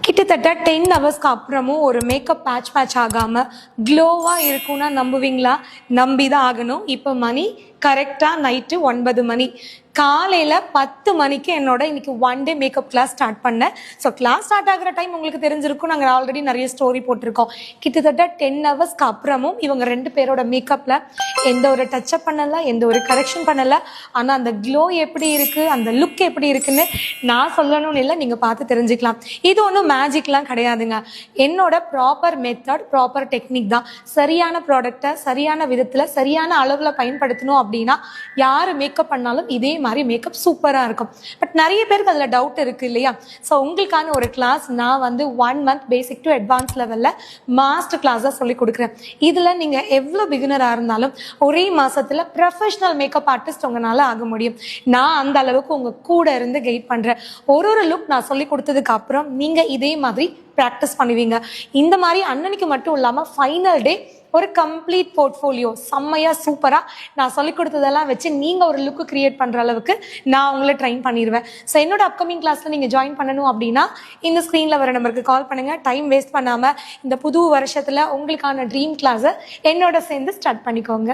கிட்டத்தட்ட டென் ஹவர்ஸ்க்கு அப்புறமும் ஒரு மேக்கப் பேட்ச் பேட்ச் ஆகாமல் க்ளோவாக இருக்கும்னா நம்புவீங்களா? நம்பி தான் ஆகணும். இப்போ மணி கரெக்டாக நைட்டு ஒன்பது மணி. காலையில் பத்து மணிக்கு என்னோட இன்னைக்கு one day makeup class start பண்ணேன். ஸோ கிளாஸ் ஸ்டார்ட் ஆகிற டைம் உங்களுக்கு தெரிஞ்சிருக்கும். நாங்கள் ஆல்ரெடி நிறைய ஸ்டோரி போட்டிருக்கோம். கிட்டத்தட்ட டென் ஹவர்ஸ்க்கு அப்புறமும் இவங்க ரெண்டு பேரோட மேக்கப்பில் எந்த ஒரு டச்சப் பண்ணலை எந்த ஒரு கரெக்ஷன் பண்ணலை. ஆனால் அந்த க்ளோ எப்படி இருக்குது அந்த லுக் எப்படி இருக்குன்னு நான் சொல்லணும்னு இல்லை நீங்கள் பார்த்து தெரிஞ்சுக்கலாம். இது ஒன்றும் மேஜிக்லாம் கிடையாதுங்க. என்னோட ப்ராப்பர் மெத்தட் ப்ராப்பர் டெக்னிக் தான். சரியான ப்ராடக்டை சரியான விதத்தில் சரியான அளவில் பயன்படுத்தணும் அப்படின்னு அப்படின்னா யார் மேக்கப் பண்ணாலும் இதே மாதிரி மேக்கப் சூப்பராக இருக்கும். பட் நிறைய பேருக்கு அதில் டவுட் இருக்குது இல்லையா? ஸோ உங்களுக்கான ஒரு கிளாஸ் நான் வந்து one month basic to advance லெவலில் மாஸ்டர் கிளாஸாக சொல்லி கொடுக்குறேன். இதில் நீங்கள் எவ்வளோ பிகினராக இருந்தாலும் ஒரே மாதத்தில் ப்ரொஃபஷனல் மேக்கப் ஆர்டிஸ்ட் உங்களால் ஆக முடியும். நான் அந்த அளவுக்கு உங்கள் கூட இருந்து கைட் பண்ணுறேன் ஒரு ஒரு லுக் நான் சொல்லி கொடுத்ததுக்கு அப்புறம் நீங்கள் இதே மாதிரி ப்ராக்டிஸ் பண்ணுவீங்க. இந்த மாதிரி அண்ணனுக்கு மட்டும் இல்லாமல் ஃபைனல் டே ஒரு கம்ப்ளீட் போர்ட்ஃபோலியோ செம்மையாக சூப்பராக நான் சொல்லிக் கொடுத்ததெல்லாம் வச்சு நீங்கள் ஒரு லுக்கு கிரியேட் பண்ணுற அளவுக்கு நான் உங்களை ட்ரைன் பண்ணிடுவேன் ஸோ என்னோட அப்கமிங் கிளாஸில் நீங்கள் ஜாயின் பண்ணணும் அப்படின்னா இந்த ஸ்க்ரீனில் வர நம்பருக்கு கால் பண்ணுங்கள் டைம் வேஸ்ட் பண்ணாமல் இந்த புது வருஷத்தில் உங்களுக்கான ட்ரீம் கிளாஸை என்னோட சேர்ந்து ஸ்டார்ட் பண்ணிக்கோங்க.